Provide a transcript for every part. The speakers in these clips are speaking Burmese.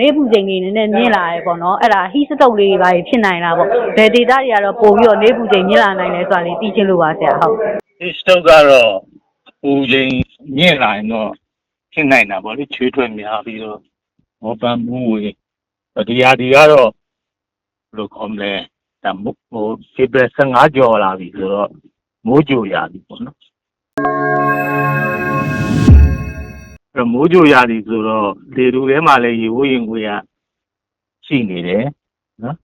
နေပူချိန်တွေနည်းနည်းမြင့်လာတယ်ပေါ့နော်အဲ့ဒါဟီစတုပ်လေးတွေပါဖြစ်နိုင်တာပေါ့ဘယ်ဒေတာတွေကတော့ပို့ပြီးတော့နေပူချိန်မြင့်လာနိုင်လဲဆိုတာလေးသိချင်လို့ပါဆရာဟုတ်ဒီစတုတ်ကတော့ပူချိန်မြင့်လာရင်တော့ဖြစ်နိုင်တာပေါ့လေချွေးထွက်များပြီးတော့မောပန်းမှုဝေဒီဟာဒီကတော့ဘယ်လိုခေါ်မလဲဒါမို့ဟိုဖေဘရ15ကျော်လာပြီဆိုတော့မိုးကြိုရပြီပေါ့နော် တော့မိုးကြိုရပြီဆိုတော့လေတူထဲမှာလည်းရေဝရင်ကိုရရှိနေတယ်နော်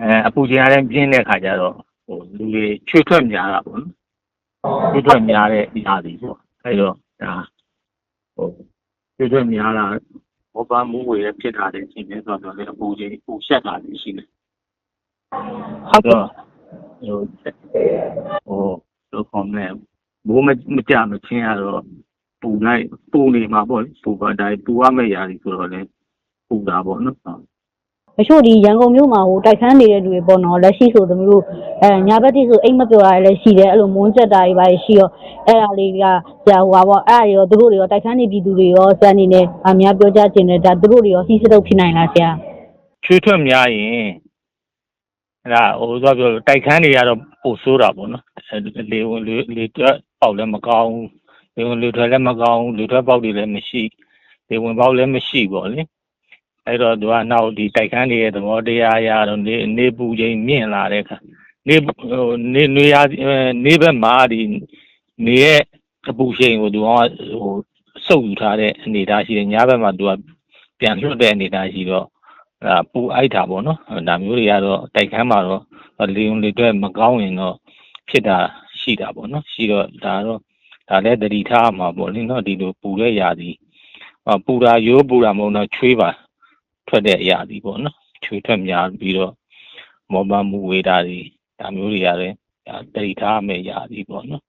အဲအပူချိန်အားလည်းပြင်းတဲ့ခါကျတော့ဟိုလူတွေချွေးထွက်များတာပေါ့နော်ပြည့်ထွက်များတဲ့နေရာတွေပေါ့အဲတော့ဒါဟိုပြည့်ထွက်များလာဘောပန်းမူဝေရဖြစ်တာတဲ့ရှင်နေဆိုတော့လည်းအပူကြီးပူရှက်တာတွေရှိတယ်ဟုတ်ကဲ့တော့ဟိုဟိုလိုကောင်းနေဘိုးမမကြမချင်းရတော့ ပူလိုက်ပူနေမှာပေါ့လေပူပါတိုင်းပူရမယ့်ຢာတွေဆိုတော့လည်းပူတာပေါ့နော်ဟုတ်တချို့ဒီရန်ကုန်မြို့မှာဟိုတိုက်ခန်းနေတဲ့လူတွေပေါ့နော်လက်ရှိဆိုသမီးတို့အဲညာဘက်တိဆိုအိမ်မပြောတာလည်းရှိတယ်အဲ့လိုမွန်းချက်တာတွေပါရှိရောအဲ့ဒါလေးကဆရာဟိုပါပေါ့အဲ့ဒါတွေရောသူတို့တွေရောတိုက်ခန်းနေပြည်သူတွေရောစံနေနဲ့အများပြောကြခြင်းနဲ့ဒါသူတို့တွေရောဟီစတုပ်ဖြစ်နိုင်လားဆရာချွေးထွက်များရင်အဲ့ဒါဟိုဆိုပြောတိုက်ခန်းတွေကတော့ပိုဆိုးတာပေါ့နော်အဲလေဝင်လေလေတွက်ပေါက်လည်းမကောင်း လေဝင်လေထွက်လည်းမကောင်းလေထွက်ပေါက်တွေလည်းမရှိလေဝင်ပေါက်လည်းမရှိပေါ့လေအဲ့တော့သူကနောက်ဒီတိုက်ခန်းတွေရဲ့သဘောတရားအရတော့နေနေပူချိန်မြင့်လာတဲ့အခါနေဟိုနေနေရနေဘက်မှာဒီနေရဲ့အပူချိန်ကိုသူကဟိုစုပ်ယူထားတဲ့အနေအထားရှိတယ်ညဘက်မှာသူကပြန်လွတ်တဲ့အနေအထားရှိတော့အဲပူအိုက်တာပေါ့နော်ဒါမျိုးတွေကတော့တိုက်ခန်းမှာတော့လေုံလေတွက်မကောင်းရင်တော့ဖြစ်တာရှိတာပေါ့နော်ရှိတော့ဒါတော့ ဒါလည်းတတိထားမှာပေါ့လေနော်ဒီလိုပူတဲ့ရာသီအပူတာရိုးပူတာမဟုတ်တော့ချွေးပါထွက်တဲ့ရာသီပေါ့နော်ချွေးထွက်များပြီးတော့မောပမှုဝေတာတွေဒါမျိုးတွေရတယ်တတိထားမယ်ရာသီပေါ့နော်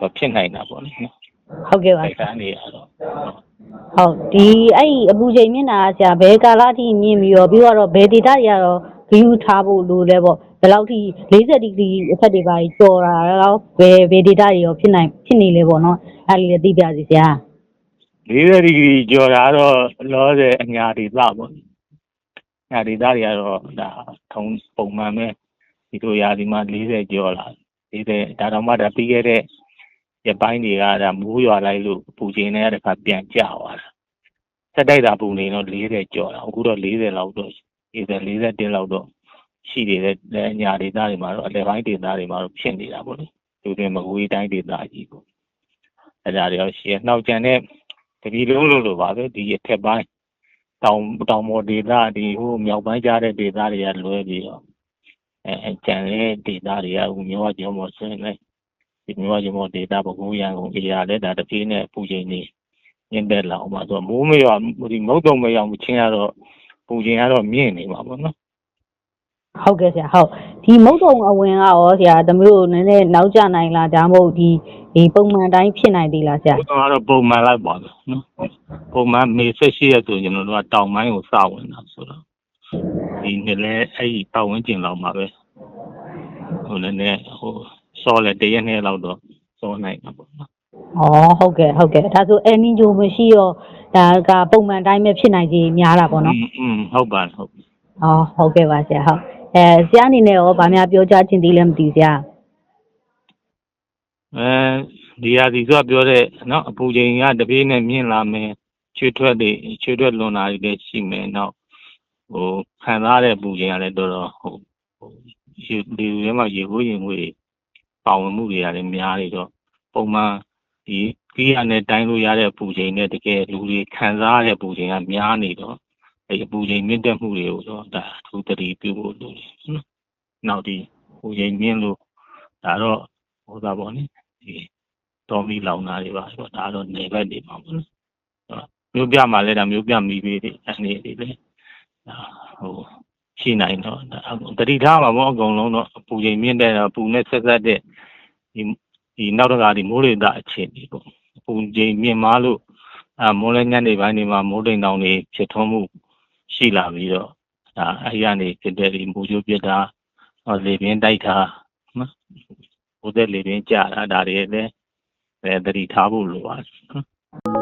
ဘာဖြစ်နိုင်တာပေါ့လေနော်ဟုတ်ကဲ့ပါဆရာနေရတော့ဟုတ်ဒီအဲ့အပူချိန်မြင့်တာဆရာဘယ်ကာလအထိမြင့်ပြီးတော့ပြီးတော့ဘယ်ဒေတာတွေကတော့ view ထားဖို့လိုလဲပေါ့ ဘယ်လောက်ထိ40ဒီဂရီအထက်တွေပါကျော်တာတော့ဘယ်ဘယ်ဒေတာတွေရောဖြစ်နိုင်ဖြစ်နေလဲပေါ့နော်အဲ့ဒီလည်းသိပြစီဆရာ40ဒီဂရီကျော်တာကတော့လောဆယ်အညာဒေသပေါ့။ညာဒေသတွေကတော့ဒါထုံပုံမှန်ပဲဒီလိုရာဒီမှာ40ကျော်လာ40ဒါတော့မှဒါပြီးခဲ့တဲ့ရပိုင်းတွေကဒါမိုးရွာလိုက်လို့ပူချိန်နဲ့တခါပြန်ကျသွားတာ။စက်တိုက်တာပူနေတော့40ကျော်တာအခုတော့40လောက်တော့40 41လောက်တော့ ရှိနေတဲ့လည်းညာဒေသတွေမှာတော့အလယ်ပိုင်းဒေသတွေမှာတော့ဖြစ်နေတာပေါ့လေ။ဒီတွင်မကွေးတိုင်းဒေသကြီးပေါ့။အဲဒါတွေရောရှိရနောက်ကျန်တဲ့တပြည်လုံးလို့လို့ပါပဲဒီအထက်ပိုင်းတောင်တောင်ပေါ်ဒေသဒီဟိုမြောက်ပိုင်းကြားတဲ့ဒေသတွေကလွဲပြီးတော့အဲအဲကျန်တဲ့ဒေသတွေကဟိုမြို့ဝကျော်မော်ဆင်းလိုက်ဒီမြို့ဝကျော်မော်ဒေသပကူရန်ကုန်အေးရလဲဒါတပြေးနဲ့ပူချိန်နေညင်တဲ့လောက်မှာဆိုတော့မိုးမရွာဒီမုတ်တုံမရောက်မချင်းရတော့ပူချိန်ကတော့မြင့်နေမှာပေါ့နော် ဟုတ်ကဲ့ဆရာဟုတ်ဒီမုတ်တုံအဝင်ကရောဆရာသမီးတို့နည်းနည်းနောက်ကျနိုင်လားဒါမှမဟုတ်ဒီဒီပုံမှန်တိုင်းဖြစ်နိုင်သေးလားဆရာ ဘုရားတော့ပုံမှန်လိုက်ပါပဲနော်ပုံမှန်မေဆက်ရှိရဆိုကျွန်တော်တို့ကတောင်ပိုင်းကိုစဝင်တာဆိုတော့ဒီနေ့လဲအဲ့ဒီပတ်ဝန်းကျင်လောက်မှာပဲဟိုလည်းနဲ့ဟိုစောလဲတရက်နဲ့လောက်တော့စောနိုင်တာပေါ့နော် ဩဟုတ်ကဲ့ဟုတ်ကဲ့ဒါဆိုအန်နီဂျိုမရှိတော့ဒါကပုံမှန်တိုင်းပဲဖြစ်နိုင်ကြီးများတာပေါ့နော် อืมอืมဟုတ်ပါဟုတ်ပြီ ။အော်ဟုတ်ကဲ့ပါဆရာဟုတ်။ အဲဆရာအနေနဲ့ရောဗာများပြောကြားခြင်းသေးလဲမသိဘူးဆရာအဲဒီဟာဒီဆိုပြောတဲ့နော်အပူချိန်ကတပြေးနဲ့မြင့်လာမယ်ချွေထွက်တွေချွေထွက်လွန်လာတွေလည်းရှိမယ်နောက်ဟိုခံစားတဲ့ပူချိန်ကလည်းတော်တော်ဟိုဟိုရေဒီထဲမှာရေဟိုးရင်ငွေပါဝင်မှုတွေကလည်းများနေတော့ပုံမှန်ဒီကြီးရနဲ့တိုင်းလို့ရတဲ့ပူချိန်နဲ့တကယ်လူတွေခံစားရတဲ့ပူချိန်ကများနေတော့ အဲအပူချိန်မြင့်တက်မှုတွေကိုတော့ဒါအထူးသတိပြုဖို့လိုတယ်နော်နောက်ဒီပူချိန်မြင့်လို့ဒါတော့ဟိုသာပေါ့နိဒီတော်မီလောင်တာတွေပါဆိုတော့ဒါတော့နေဘက်နေမှာပေါ့နော်အဲ့တော့မျိုးပြမှာလဲဒါမျိုးပြမိပေးတယ်အနေတွေလေဒါဟိုရှိနိုင်တော့ဒါတတိထားမှာပေါ့အကုန်လုံးတော့အပူချိန်မြင့်တဲ့ပူနဲ့ဆက်ဆက်တဲ့ဒီဒီနောက်တစ်ခါဒီမိုးလေတာအခြေအနေပေါ့အပူချိန်မြင့်မားလို့အမိုးလဲညနေပိုင်းတွေမှာမိုးတိမ်တောင်တွေဖြစ်ထွန်းမှု ရှိလာပြီးတော့ဒါအဲ့ရနေဖြစ်တဲ့ဒီမိုးကြိုးပြစ်တာဟောလေပြင်းတိုက်တာနော်ဟိုတဲ့လေတွင်ကြာတာဒါတွေလည်းအဲသတိထားဖို့လိုပါတယ်နော်